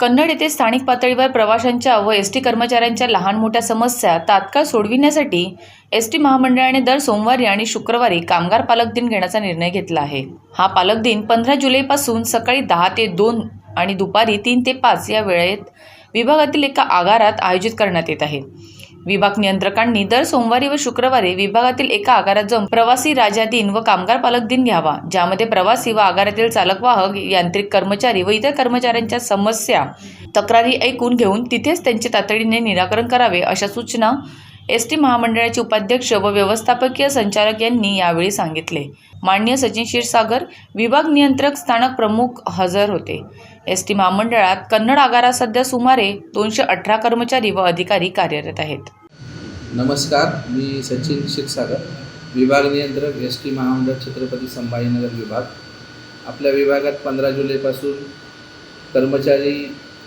कन्नड येथे स्थानिक पातळीवर प्रवाशांच्या व एस टी कर्मचाऱ्यांच्या लहान मोठ्या समस्या तात्काळ सोडविण्यासाठी एस टी महामंडळाने दर सोमवारी आणि शुक्रवारी कामगार पालक दिन घेण्याचा निर्णय घेतला आहे. हा पालक दिन पंधरा जुलैपासून सकाळी दहा ते दोन आणि दुपारी तीन ते पाच या वेळेत विभागातील एका आगारात आयोजित करण्यात येत आहे. विभाग नियंत्रकांनी दर सोमवारी व शुक्रवारी विभागातील एका आगारात जाऊन प्रवासी राजा दिन व कामगार पालक दिन घ्यावा ज्यामध्ये प्रवासी व आगारातील चालक वाहक यांत्रिक कर्मचारी व इतर कर्मचाऱ्यांच्या समस्या तक्रारी ऐकून घेऊन तिथेच त्यांचे तातडीने निराकरण करावे अशा सूचना एस टी महामंडळाचे उपाध्यक्ष व व्यवस्थापकीय संचालक यांनी यावेळी सांगितले. माननीय सचिन क्षीरसागर विभाग नियंत्रक स्थानक प्रमुख हजर होते. एस टी महामंडळात कन्नड आगारात सध्या सुमारे दोनशे अठरा कर्मचारी व अधिकारी कार्यरत आहेत. नमस्कार मी सचिन क्षीरसागर विभाग नियंत्रक एस टी महामंडळ छत्रपती संभाजीनगर विभाग. आपल्या विभागात पंधरा जुलैपासून कर्मचारी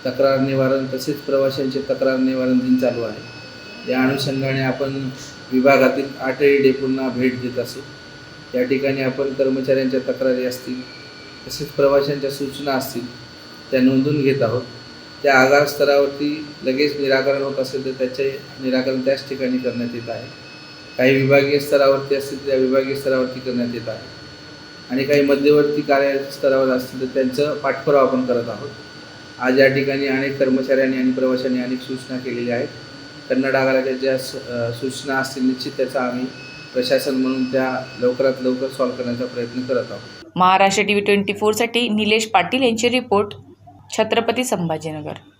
तक्रार निवारण तसेच प्रवाशांचे तक्रार निवारण दिन चालू आहे. या अनुषंगाने आपण विभागातील आठही डेपूंना भेट देत असू. या ठिकाणी आपण कर्मचाऱ्यांच्या तक्रारी असतील तसेच प्रवाशांच्या सूचना असतील त्या नोंदून घेत आहोत. त्या आगार स्तरावरती लगेच निराकरण होत असेल तर त्याचे निराकरण त्याच ठिकाणी करण्यात येत आहे. काही विभागीय स्तरावरती असतील त्या विभागीय स्तरावरती करण्यात येत आहे. आणि काही मध्यवर्ती कार्य स्तरावर असतील तर त्यांचं पाठपुरावा आपण करत आहोत. आज या ठिकाणी अनेक कर्मचाऱ्यांनी आणि प्रवाशांनी अनेक सूचना केलेल्या आहेत. कन्नड आगाराच्या ज्या सूचना असतील निश्चित त्याचा आम्ही प्रशासन म्हणून त्या लवकरात लवकर सॉल्व्ह करण्याचा प्रयत्न करत आहोत. महाराष्ट्र टी व्ही ट्वेंटी फोरसाठी निलेश पाटील यांची रिपोर्ट. छत्रपती संभाजीनगर.